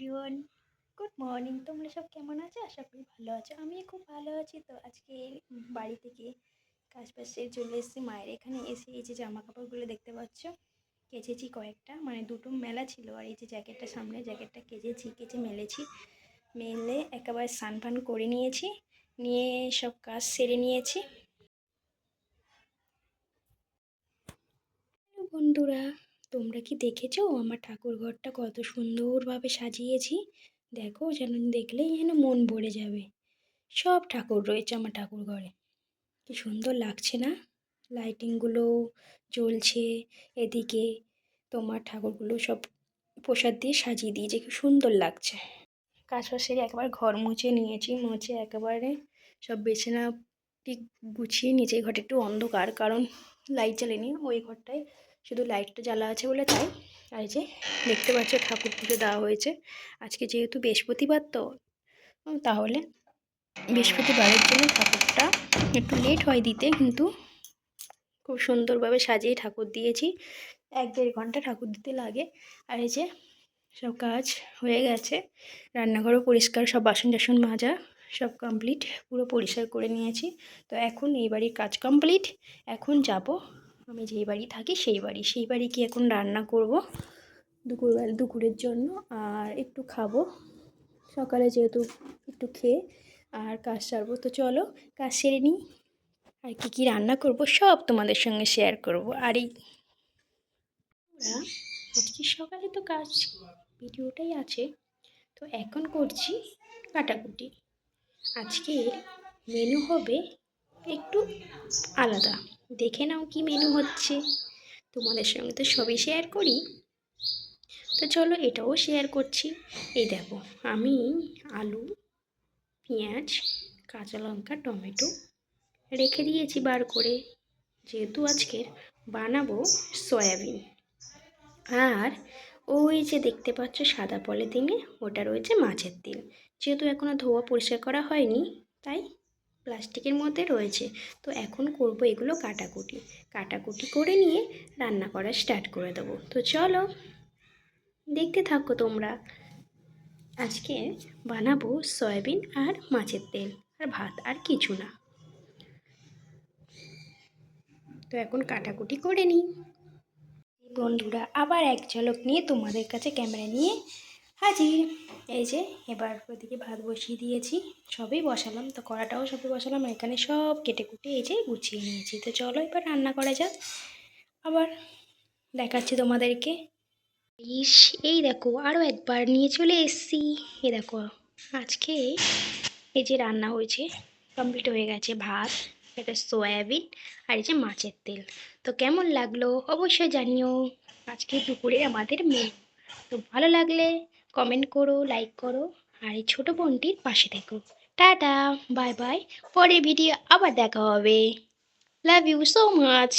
Everyone good morning তোমরা সব কেমন আছো? আশা করি ভালো আছো। আমি খুব ভালো আছি। তো আজকে বাড়ি থেকে কাজ সেরে চলে এসেছি। মায়ের এখানে এসে এই যে জামা কাপড়গুলো দেখতে পাচ্ছ, কেচেছি কয়েকটা। মানে দুটো মেলা ছিল আর এই যে জ্যাকেটটা সামনে, জ্যাকেটটা কেচেছি, কেচে মেলেছি। মেলে একেবারে স্নান ফান করে নিয়েছি। নিয়ে সব কাজ সেরে নিয়েছি। বন্ধুরা তোমরা কি দেখেছ? আমার ঠাকুর ঘরটা কত সুন্দরভাবে সাজিয়েছি। দেখো যেন দেখলেই যেন মন ভরে যাবে। সব ঠাকুর রয়েছে আমার ঠাকুর ঘরে। কি সুন্দর লাগছে না? লাইটিংগুলো জ্বলছে এদিকে। তোমার ঠাকুরগুলো সব প্রসাদ দিয়ে সাজিয়ে দিয়েছে। কি সুন্দর লাগছে। কাজ একবার ঘর মুছে নিয়েছি, মুছে একেবারে সব বিছানা ঠিক গুছিয়ে এই ঘরটা একটু অন্ধকার, কারণ লাইট জ্বালেনি। ওই ঘরটায় শুধু লাইটটা জ্বালা আছে বলে তাই। আর যে দেখতে পাচ্ছ ঠাকুর পুজো দেওয়া হয়েছে। আজকে যেহেতু বৃহস্পতিবার তো তাহলে বৃহস্পতিবারের জন্য ঠাকুরটা একটু লেট হয় দিতে, কিন্তু খুব সুন্দরভাবে সাজিয়ে ঠাকুর দিয়েছি। এক দেড় ঘণ্টা ঠাকুর দিতে লাগে। আর এই যে সব কাজ হয়ে গেছে। রান্নাঘরও পরিষ্কার, সব বাসন টাসন মাজা, সব কমপ্লিট পুরো পরিষ্কার করে নিয়েছি। তো এখন এই বাড়ির কাজ কমপ্লিট এখন যাব আমি যেই বাড়ি থাকি সেই বাড়ি। সেই বাড়ি কি এখন রান্না করব দুপুরবেলা, দুপুরের জন্য। আর একটু খাব। সকালে যেহেতু একটু খেয়ে আর কাজ সারবো। তো চলো, কাজ সেরে নিই। আর কী কী রান্না করব সব তোমাদের সঙ্গে শেয়ার করব। আর এই আজকে সকালে তো কাজ ভিডিওটাই আছে। তো এখন করছি কাটাকুটি। আজকে মেনু হবে একটু আলাদা। দেখে নাও কি মেনু হচ্ছে। তোমাদের সঙ্গে তো সবই শেয়ার করি। তো চলো এটাও শেয়ার করছি। এই দেখো, আমি আলু, পেঁয়াজ, কাঁচা লঙ্কা, টমেটো রেখে দিয়েছি বার করে। যেহেতু আজকের বানাবো সয়াবিন। আর ওই যে দেখতে পাচ্ছ সাদা পলিথিনে, ওটা রয়েছে মাছের তেল। যেহেতু এখনও ধোয়া পরিষ্কার করা হয়নি, তাই প্লাস্টিকের মধ্যে রয়েছে। তো এখন করব এগুলো কাটাকুটি। কাটাকুটি করে নিয়ে রান্না করা স্টার্ট করে দেবো। তো চলো, দেখতে থাকো তোমরা। আজকে বানাবো সয়াবিন আর মাছের তেল আর ভাত আর কিছু না। তো এখন কাটাকুটি করে নিই। বন্ধুরা, আবার এক ঝলক নিয়ে তোমাদের কাছে ক্যামেরা নিয়ে হাজির। এই যে, এবার ওদিকে ভাত বসিয়ে দিয়েছি। সবই বসালাম। তো কড়াটাও সবই বসালাম। এখানে সব কেটে কুটে এই যে গুছিয়ে নিয়েছি। তো চলো এবার রান্না করা যাক। আবার দেখাচ্ছি তোমাদেরকে। ইস, এই দেখো আরও একবার নিয়ে চলে এসছি। এ দেখো, আজকে এই যে রান্না হয়েছে কমপ্লিট হয়ে গেছে ভাত, এটা সয়াবিন আর এই যে মাছের তেল। তো কেমন লাগল অবশ্যই জানিও। আজকে দুপুরে আমাদের মেনু তো ভালো লাগলে কমেন্ট করো লাইক করো, আর এই ছোটো বোনটির পাশে থেকো। টাটা বাই বাই পরে ভিডিও আবার দেখা হবে। Love you so much